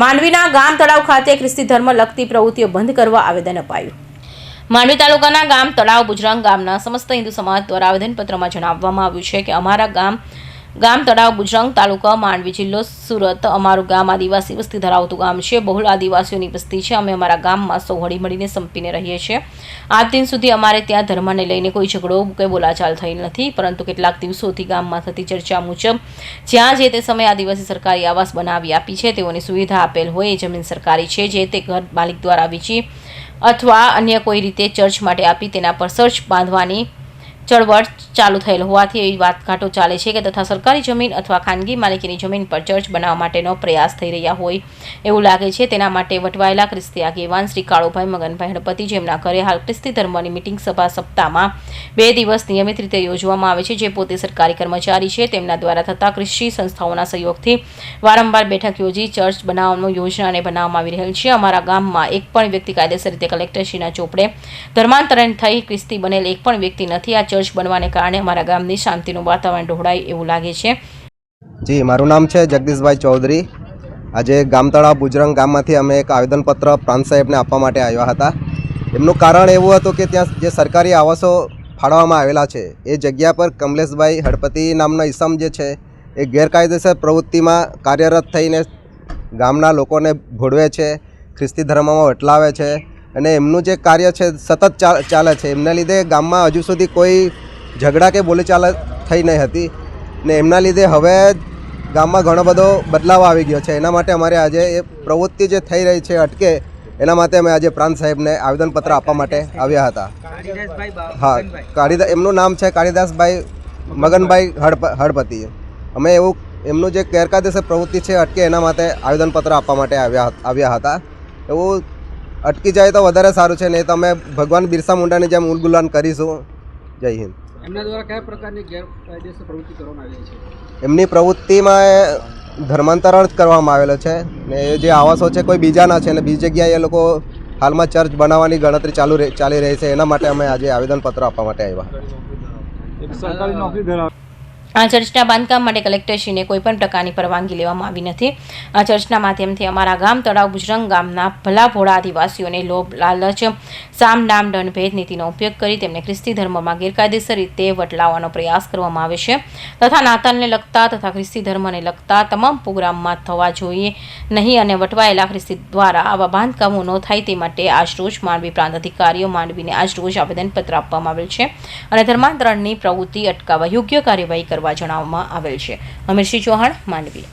માંડવીના ગામ તળાવ ખાતે ખ્રિસ્તી ધર્મ લગતી પ્રવૃત્તિઓ બંધ કરવા આવેદન અપાયું. માંડવી તાલુકાના ગામ તળાવ બુજરાંગ ગામના સમસ્ત હિન્દુ સમાજ દ્વારા આવેદનપત્રમાં જણાવવામાં આવ્યું છે કે અમારા ગામ ગામ તળાવ બુજરાંગ તાલુકા માંડવી જિલ્લો સુરત. અમારું ગામ આદિવાસી વસ્તી ધરાવતું ગામ છે. બહુલ આદિવાસીઓની વસ્તી છે. અમે અમારા ગામમાં સૌ હળી મળીને સંપીને રહીએ છીએ. આજ દિન સુધી અમારે ત્યાં ધર્મને લઈને કોઈ ઝઘડો કે બોલાચાલ થઈ નથી, પરંતુ કેટલાક દિવસોથી ગામમાં થતી ચર્ચા મુજબ જ્યાં જે તે સમયે આદિવાસી સરકારી આવાસ બનાવી આપી છે, તેઓની સુવિધા આપેલ હોય એ જમીન સરકારી છે. જે તે ઘર માલિક દ્વારા વેચી અથવા અન્ય કોઈ રીતે ચર્ચ માટે આપી તેના પર સર્ચ બાંધવાની ચળવળ ચાલુ થયેલ હોવાથી એવી વાતઘાટો ચાલે છે કે તથા સરકારી જમીન અથવા ખાનગી માલિકીની જમીન પર ચર્ચ બનાવવા માટેનો પ્રયાસ થઈ રહ્યા હોય એવું લાગે છે. તેના માટે વટવાયેલા ખ્રિસ્તી આગેવાન શ્રી કાળુભાઈ મગનભાઈ હડપતિ જેમના ઘરે હાલ ખ્રિસ્તી ધર્મની મિટિંગ સભા સપ્તાહમાં બે દિવસ નિયમિત રીતે યોજવામાં આવે છે, જે પોતે સરકારી કર્મચારી છે. તેમના દ્વારા થતા કૃષિ સંસ્થાઓના સહયોગથી વારંવાર બેઠક યોજી ચર્ચ બનાવવાનું યોજનાને બનાવવામાં આવી રહેલ છે. અમારા ગામમાં એક પણ વ્યક્તિ કાયદેસર રીતે કલેક્ટરશ્રીના ચોપડે ધર્માંતરણ થઈ ખ્રિસ્તી બનેલ એક પણ વ્યક્તિ નથી. આ ચર્ચ બનવાને કારણે અમારા ગામની શાંતિનું વાતાવરણ ઢોળાય એવું લાગે છે. જી, મારું નામ છે જગદીશભાઈ ચૌધરી. આજે ગામતળા બુજરંગ ગામમાંથી અમે એક આવેદનપત્ર પ્રાંત સાહેબને આપવા માટે આવ્યા હતા. એમનું કારણ એવું હતું કે ત્યાં જે સરકારી આવાસો ફાળવવામાં આવેલા છે, એ જગ્યા પર કમલેશભાઈ હડપતિ નામનો ઈસમ જે છે, એ ગેરકાયદેસર પ્રવૃત્તિમાં કાર્યરત થઈને ગામના લોકોને ભોળવે છે, ખ્રિસ્તી ધર્મમાં વટલાવે છે અને એમનું જે કાર્ય છે સતત ચાલે છે. એમના લીધે ગામમાં હજુ સુધી કોઈ ઝઘડા કે બોલીચાલ થઈ નહીં હતી. ને એમના લીધે હવે ગામમાં ઘણો બધો બદલાવ આવી ગયો છે. એના માટે અમારે આજે એ પ્રવૃત્તિ જે થઈ રહી છે અટકે, એના માટે અમે આજે પ્રાંત સાહેબને આવેદનપત્ર આપવા માટે આવ્યા હતા. હા કાળીદાસ એમનું નામ છે કાળીદાસભાઈ મગનભાઈ હડપ, હડપતિ. અમે એવું, એમનું જે ગેરકાયદેસર પ્રવૃત્તિ છે અટકે, એના માટે આવેદનપત્ર આપવા માટે આવ્યા આવ્યા હતા. એવું અટકી જાય તો વધારે સારું છે ને તો અમે ભગવાન બિરસા મુંડાની જેમ ઉલગુલાન કરીશું. જય હિન્દ. એમના દ્વારા કયા પ્રકારની ગેરકાયદેસર પ્રવૃત્તિ કરવામાં આવી છે? એમની પ્રવૃત્તિમાં એ ધર્માંતરણ જ કરવામાં આવેલો છે ને એ જે આવાસો છે કોઈ બીજાના છે ને બીજી જગ્યાએ એ લોકો હાલમાં ચર્ચ બનાવવાની ગણતરી ચાલુ ચાલી રહી છે. એના માટે અમે આજે આવેદનપત્ર આપવા માટે આવ્યા. સરકારી નોકરી ધરાવ આ ચર્ચના બાંધકામ માટે કલેક્ટરશ્રીને કોઈપણ પ્રકારની પરવાનગી લેવામાં આવી નથી. આ ચર્ચના માધ્યમથી અમારા ગામ તળાવ બુજરંગ ગામના ભલા ભોળા આદિવાસીઓને લોભ, લાલચ, સામ ડામ દંડ, ભેદ નીતિનો ઉપયોગ કરી તેમને ખ્રિસ્તી ધર્મમાં ગેરકાયદેસર રીતે વટલાવવાનો પ્રયાસ કરવામાં આવે છે. તથા નાતાલને લગતા તથા ખ્રિસ્તી ધર્મને લગતા તમામ પ્રોગ્રામમાં થવા જોઈએ નહીં અને વટવાયેલા ખ્રિસ્તી દ્વારા આવા બાંધકામો ન થાય તે માટે આજરોજ માંડવી પ્રાંત અધિકારીઓ માંડવીને આજરોજ આવેદનપત્ર આપવામાં આવેલ છે અને ધર્માંતરણની પ્રવૃત્તિ અટકાવવા યોગ્ય કાર્યવાહી કરવા જણાવવામાં આવેલ છે. અમીરસિંહ ચૌહાણ માંડવી.